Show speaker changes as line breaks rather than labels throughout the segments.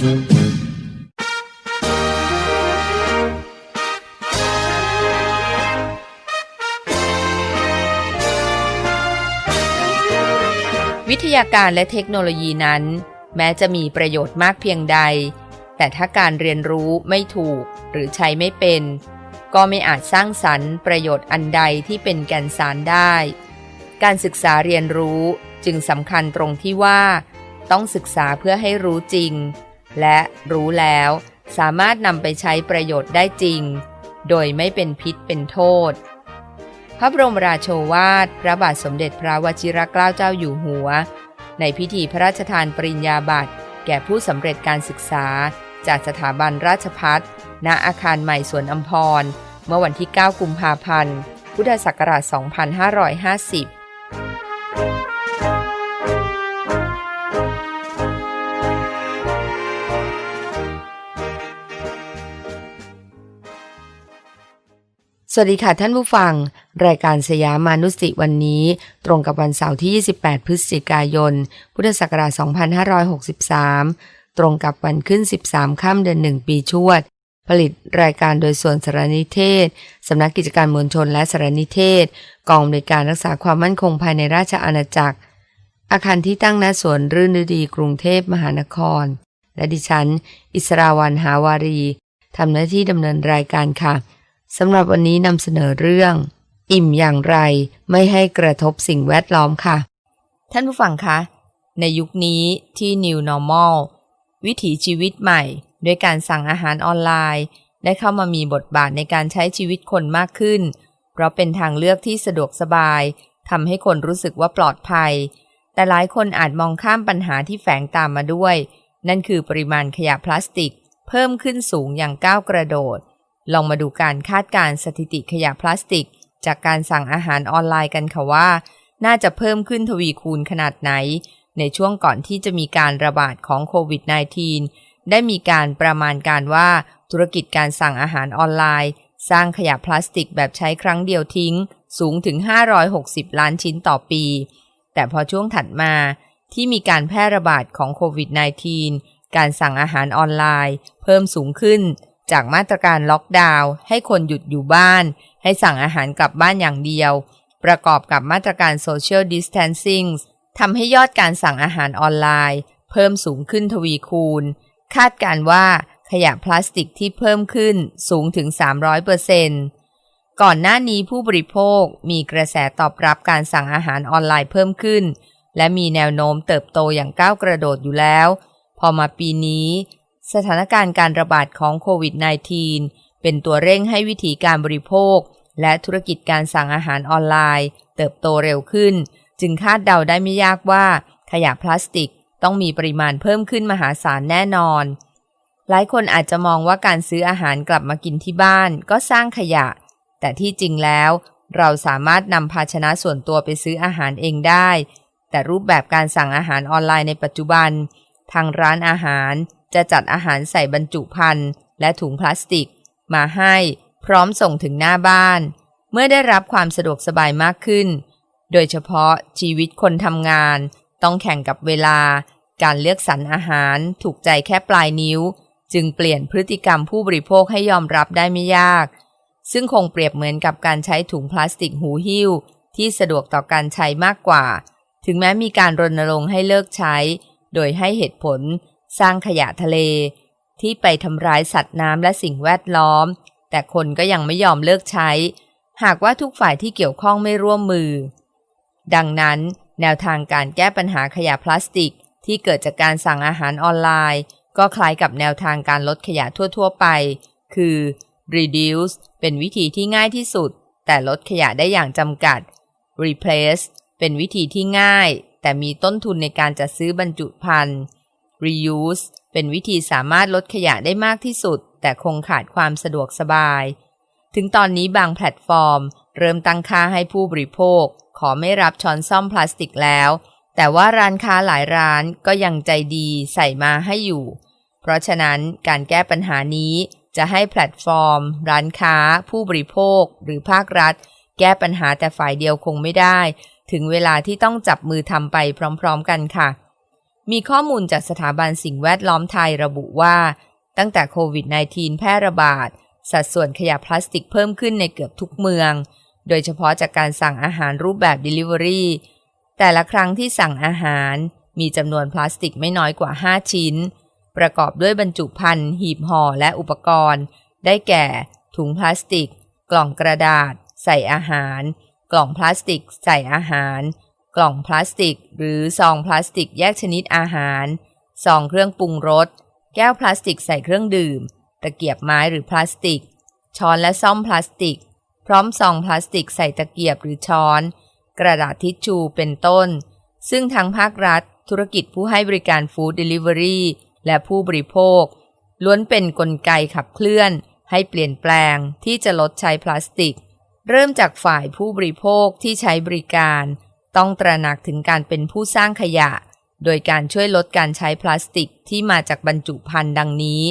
วิทยาการและเทคโนโลยีนั้น แม้จะมีประโยชน์มากเพียงใด แต่ถ้าการเรียนรู้ไม่ถูกหรือใช้ไม่เป็น ก็ไม่อาจสร้างสรรค์ประโยชน์อันใดที่เป็นแก่นสารได้ การศึกษาเรียนรู้จึงสำคัญตรงที่ว่า ต้องศึกษาเพื่อให้รู้จริง และรู้แล้วสามารถนำไปใช้ประโยชน์ได้จริง โดยไม่เป็นพิษเป็นโทษ พระบรมราโชวาท พระบาทสมเด็จพระวชิรเกล้าเจ้าอยู่หัว ในพิธีพระราชทานปริญญาบัตรแก่ผู้สำเร็จการศึกษา จากสถาบันราชพัฒณอาคารใหม่สวนอัมพร เมื่อวันที่ 9 กุมภาพันธ์ พุทธศักราช 2550 สวัสดีค่ะท่านผู้ฟัง รายการสยามมานุสติวันนี้ ตรงกับวันเสาร์ที่ 28 พฤศจิกายน พุทธศักราช 2563 ตรงกับวันขึ้น 13 ค่ำเดือน 1 ปีชวด ผลิตรายการโดยส่วนสารนิเทศ สำนักกิจการมวลชนและสารนิเทศ กองบริการรักษาความมั่นคงภายในราชอาณาจักร อาคารที่ตั้งณสวนรื่นฤดีกรุงเทพมหานคร และดิฉัน อิสราวันหาวารีทำหน้าที่ดำเนินรายการค่ะ สำหรับวันนี้นำเสนอเรื่อง อิ่มอย่างไรไม่ให้กระทบสิ่งแวดล้อมค่ะ ท่านผู้ฟังคะ ในยุคนี้ที่ New Normal วิถีชีวิตใหม่ ด้วยการสั่งอาหารออนไลน์ ได้เข้ามามีบทบาทในการใช้ชีวิตคนมากขึ้น เพราะเป็นทางเลือกที่สะดวกสบายทำให้คนรู้สึกว่าปลอดภัย แต่หลายคนอาจมองข้ามปัญหาที่แฝงตามมาด้วย นั่นคือปริมาณขยะพลาสติก เพิ่มขึ้นสูงอย่างก้าวกระโดด ลองมาดูการคาดการณ์สถิติขยะพลาสติก จากการสั่งอาหารออนไลน์กันค่ะว่า น่าจะเพิ่มขึ้นทวีคูณขนาดไหน ในช่วงก่อนที่จะมีการระบาดของโควิด -19 ได้มีการประมาณการว่าธุรกิจการสั่งอาหารออนไลน์ สร้างขยะพลาสติกแบบใช้ครั้งเดียวทิ้ง สูงถึง 560 ล้านชิ้นต่อปี แต่พอช่วงถัดมาที่มีการแพร่ระบาดของโควิด -19 การสั่งอาหารออนไลน์ เพิ่มสูงขึ้น จากมาตรการล็อกดาวน์ให้คนหยุดอยู่บ้าน ให้สั่งอาหารกลับบ้านอย่างเดียว ประกอบกับมาตรการ Social Distancing ทำให้ยอดการสั่งอาหารออนไลน์ เพิ่มสูงขึ้นทวีคูณ คาดการว่าขยะพลาสติกที่เพิ่มขึ้นสูงถึง 300%ก่อนหน้านี้ผู้บริโภคมีกระแสตอบรับการสั่งอาหารออนไลน์เพิ่มขึ้น และมีแนวโน้มเติบโตอย่างก้าวกระโดดอยู่แล้ว พอมาปีนี้ สถานการณ์การระบาดของโควิด -19 เป็นตัวเร่งให้วิธีการบริโภค และธุรกิจการสั่งอาหารออนไลน์ เติบโตเร็วขึ้น จึงคาดเดาได้ไม่ยากว่า ขยะพลาสติกต้องมีปริมาณเพิ่มขึ้นมหาศาลแน่นอน หลายคนอาจจะมองว่าการซื้ออาหารกลับมากินที่บ้าน ก็สร้างขยะ แต่ที่จริงแล้ว เราสามารถนำภาชนะส่วนตัวไปซื้ออาหารเองได้ แต่รูปแบบการสั่งอาหารออนไลน์ในปัจจุบัน ทางร้านอาหาร จะจัดอาหารใส่บรรจุภัณฑ์และถุงพลาสติก มาให้พร้อมส่งถึงหน้าบ้าน เมื่อได้รับความสะดวกสบายมากขึ้น โดยเฉพาะชีวิตคนทำงาน ต้องแข่งกับเวลา การเลือกสรรอาหารถูกใจแค่ปลายนิ้ว จึงเปลี่ยนพฤติกรรมผู้บริโภคให้ยอมรับได้ไม่ยาก ซึ่งคงเปรียบเหมือนกับการใช้ถุงพลาสติกหูหิ้ว ที่สะดวกต่อการใช้มากกว่า ถึงแม้มีการรณรงค์ให้เลิกใช้ โดยให้เหตุผล สร้างขยะทะเล ที่ไปทำร้ายสัตว์น้ำและสิ่งแวดล้อม แต่คนก็ยังไม่ยอมเลิกใช้ หากว่าทุกฝ่ายที่เกี่ยวข้องไม่ร่วมมือ ดังนั้นแนวทางการแก้ปัญหาขยะพลาสติก ที่เกิดจากการสั่งอาหารออนไลน์ ก็คล้ายกับแนวทางการลดขยะทั่ว ๆ ไป คือ reduce เป็นวิธีที่ง่ายที่สุด แต่ลดขยะได้อย่างจำกัด replace เป็นวิธีที่ง่าย แต่มีต้นทุนในการจัดซื้อบรรจุภัณฑ์ reuse เป็นวิธีสามารถลดขยะได้มากที่สุด แต่คงขาดความสะดวกสบาย ถึงตอนนี้บางแพลตฟอร์ม เริ่มตั้งค่าให้ผู้บริโภค ขอไม่รับช้อนซ่อมพลาสติกแล้ว แต่ว่าร้านค้าหลายร้านก็ยังใจดีใส่มาให้อยู่ เพราะฉะนั้นการแก้ปัญหานี้จะให้แพลตฟอร์ม ร้านค้า ผู้บริโภค หรือภาครัฐ แก้ปัญหาแต่ฝ่ายเดียวคงไม่ได้ ถึงเวลาที่ต้องจับมือทำไปพร้อม ๆ กันค่ะ มีข้อมูลจากสถาบันสิ่งแวดล้อมไทยระบุว่า ตั้งแต่โควิด -19 แพร่ระบาด สัดส่วนขยะพลาสติกเพิ่มขึ้นในเกือบทุกเมือง โดยเฉพาะจากการสั่งอาหารรูปแบบ Delivery แต่ละครั้งที่สั่งอาหาร มีจำนวนพลาสติกไม่น้อยกว่า 5 ชิ้น ประกอบด้วยบรรจุภัณฑ์ หีบห่อและอุปกรณ์ ได้แก่ ถุงพลาสติก กล่องกระดาษ ใส่อาหาร กล่องพลาสติก ใส่อาหาร กล่องพลาสติก หรือซองพลาสติกแยกชนิดอาหาร ซองเครื่องปรุงรส แก้วพลาสติกใส่เครื่องดื่ม ตะเกียบไม้หรือพลาสติก ช้อนและซ่อมพลาสติก พร้อมซองพลาสติกใส่ตะเกียบหรือช้อน กระดาษทิชชูเป็นต้น ซึ่งทั้งภาครัฐ ธุรกิจผู้ให้บริการฟู้ดเดลิเวอรี่และผู้บริโภค ล้วนเป็นนกลไกขับเคลื่อน ให้เปลี่ยนแปลงที่จะลดใช้พลาสติก เริ่มจากฝ่ายผู้บริโภคที่ใช้บริการ ต้องตระหนักถึงการเป็นผู้สร้างขยะ โดยการช่วยลดการใช้พลาสติกที่มาจากบรรจุภัณฑ์ดังนี้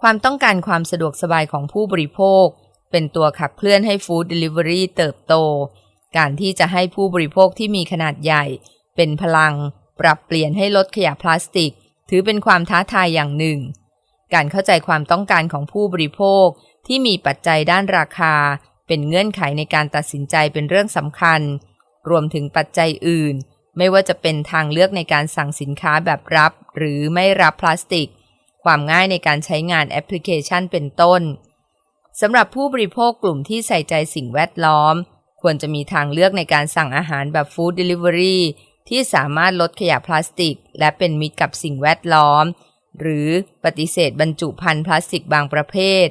ความต้องการความสะดวกสบายของผู้บริโภค เป็นตัวขับเคลื่อนให้ฟู้ดเดลิเวอรี่เติบโต การที่จะให้ผู้บริโภคที่มีขนาดใหญ่ เป็นพลัง ปรับเปลี่ยนให้ลดขยะพลาสติก ถือเป็นความท้าทายอย่างหนึ่ง การเข้าใจความต้องการของผู้บริโภคที่มีปัจจัยด้านราคา เป็นเงื่อนไขในการตัดสินใจเป็นเรื่องสำคัญ รวมถึงปัจจัยอื่น ไม่ว่าจะเป็นทางเลือกในการสั่งสินค้าแบบรับ หรือไม่รับพลาสติก ความง่ายในการใช้งานแอปพลิเคชันเป็นต้นสำหรับผู้บริโภคกลุ่มที่ใส่ใจสิ่งแวดล้อม ควรจะมีทางเลือกในการสั่งอาหารแบบฟู้ดเดลิเวอรี่ที่สามารถลดขยะพลาสติก และเป็นมิตรกับสิ่งแวดล้อม หรือปฏิเสธบรรจุภัณฑ์พลาสติกบางประเภท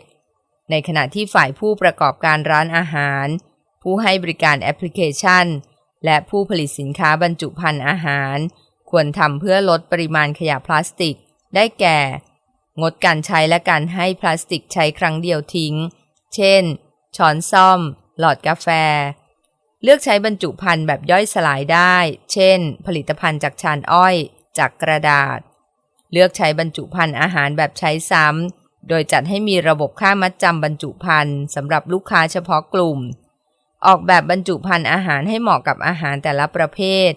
ในขณะที่ฝ่ายผู้ประกอบการร้านอาหาร ผู้ให้บริการแอปพลิเคชัน และผู้ผลิตสินค้าบรรจุภัณฑ์อาหาร ควรทำเพื่อลดปริมาณขยะพลาสติก ได้แก่ งดการใช้และการให้พลาสติกใช้ครั้งเดียวทิ้ง เช่น ช้อนซ่อม หลอดกาแฟ เลือกใช้บรรจุภัณฑ์แบบย่อยสลายได้ เช่น ผลิตภัณฑ์จากชานอ้อย จากกระดาษ เลือกใช้บรรจุภัณฑ์อาหารแบบใช้ซ้ำโดยจัดให้มีระบบค่ามัดจำบรรจุภัณฑ์สำหรับลูกค้าเฉพาะกลุ่ม ออกแบบบรรจุภัณฑ์อาหารให้เหมาะกับอาหารแต่ละประเภท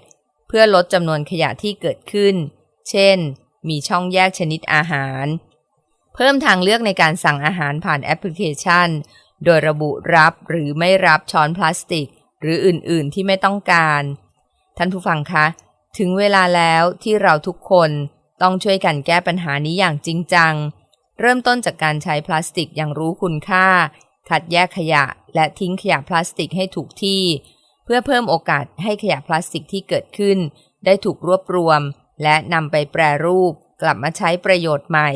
เพื่อลดจำนวนขยะที่เกิดขึ้น เช่น มีช่องแยกชนิดอาหาร เพิ่มทางเลือกในการสั่งอาหารผ่านแอปพลิเคชัน โดยระบุรับหรือไม่รับช้อนพลาสติก หรืออื่น ๆ ที่ไม่ต้องการ ท่านผู้ฟังคะ ถึงเวลาแล้วที่เราทุกคนต้องช่วยกันแก้ปัญหานี้อย่างจริงจัง เริ่มต้นจากการใช้พลาสติกอย่างรู้คุณค่า คัดแยกขยะ และทิ้งขยะพลาสติกให้ถูกที่ เพื่อเพิ่มโอกาสให้ขยะพลาสติกที่เกิดขึ้น ได้ถูกรวบรวม และนำไปแปรรูป กลับมาใช้ประโยชน์ใหม่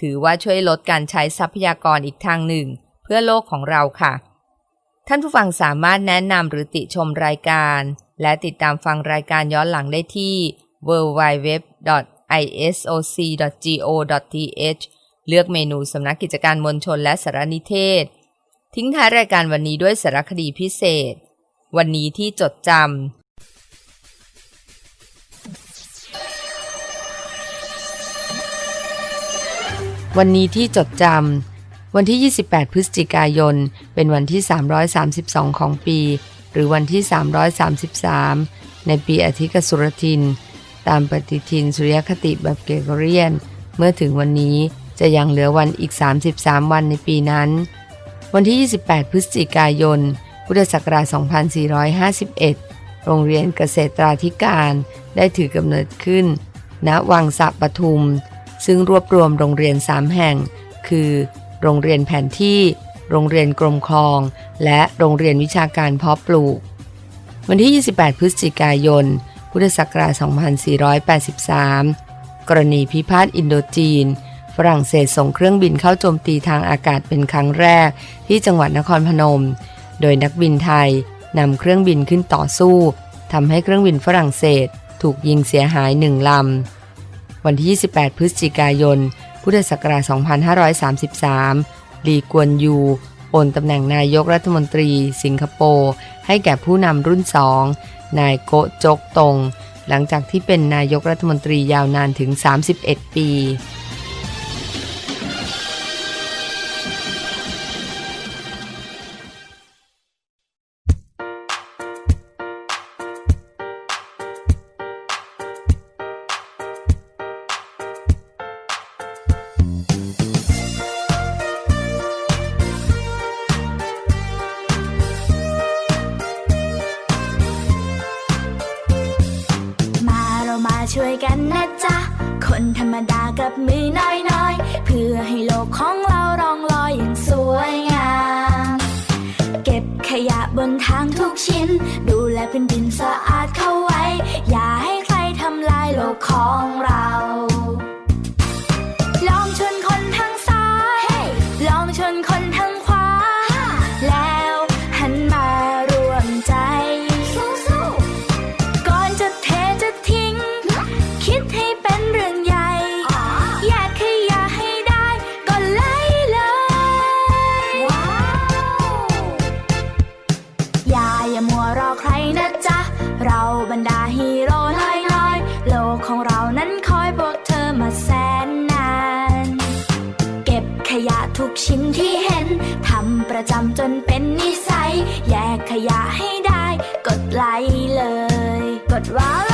ถือว่าช่วยลดการใช้ทรัพยากรอีกทางหนึ่ง เพื่อโลกของเราค่ะ ท่านผู้ฟังสามารถแนะนำหรือติชมรายการ และติดตามฟังรายการย้อนหลังได้ที่ www.isoc.go.th เลือกเมนูสำนักกิจการมวลชนและสารนิเทศ ทิ้งท้ายรายการวันนี้ด้วยสารคดีพิเศษ วันนี้ที่จดจำ วันนี้ที่จดจำ วันที่ 28 พฤศจิกายน เป็นวันที่ 332 ของปี หรือวันที่ 333 ในปีอธิกสุรทิน ตามปฏิทินสุริยคติแบบเกรกเรียน เมื่อถึงวันนี้จะยังเหลือวันอีก 33 วันในปีนั้น วันที่ 28 พฤศจิกายน พุทธศักราช 2451 โรงเรียนเกษตราธิการได้ถือกำเนิดขึ้น ณ วังสะปทุม ซึ่งรวบรวมโรงเรียน 3 แห่ง คือ โรงเรียนแผนที่ โรงเรียนกรมคลอง และโรงเรียนวิชาการเพาะปลูก วันที่ 28 พฤศจิกายน พุทธศักราช 2483 กรณีพิพาทอินโดจีน ฝรั่งเศสส่งเครื่องบินเข้าโจมตีทางอากาศเป็นครั้งแรก ที่จังหวัดนครพนม โดยนักบินไทยนำเครื่องบินขึ้นต่อสู้ทำให้เครื่องบินฝรั่งเศสถูกยิงเสียหายหนึ่งลำ วันที่ 28 พฤศจิกายน พุทธศักราช 2533 ลีกวนยู โอนตำแหน่งนายกรัฐมนตรี สิงคโปร์ ให้แก่ผู้นำรุ่นสอง นายโกจกตง หลังจากที่เป็นนายกรัฐมนตรียาวนานถึง 31 ปีามา
ช่วยกันนะจ๊ะ คนธรรมดากับมือน้อยๆ เพื่อให้โลกของเราร้องลอยอย่างสวยงาม เก็บขยะบนทางทุกชิ้น ดูแลพื้นดินสะอาดเข้าไว้ อย่าให้ใครทำลายโลกของเรา ไลค์เลย กดว้าว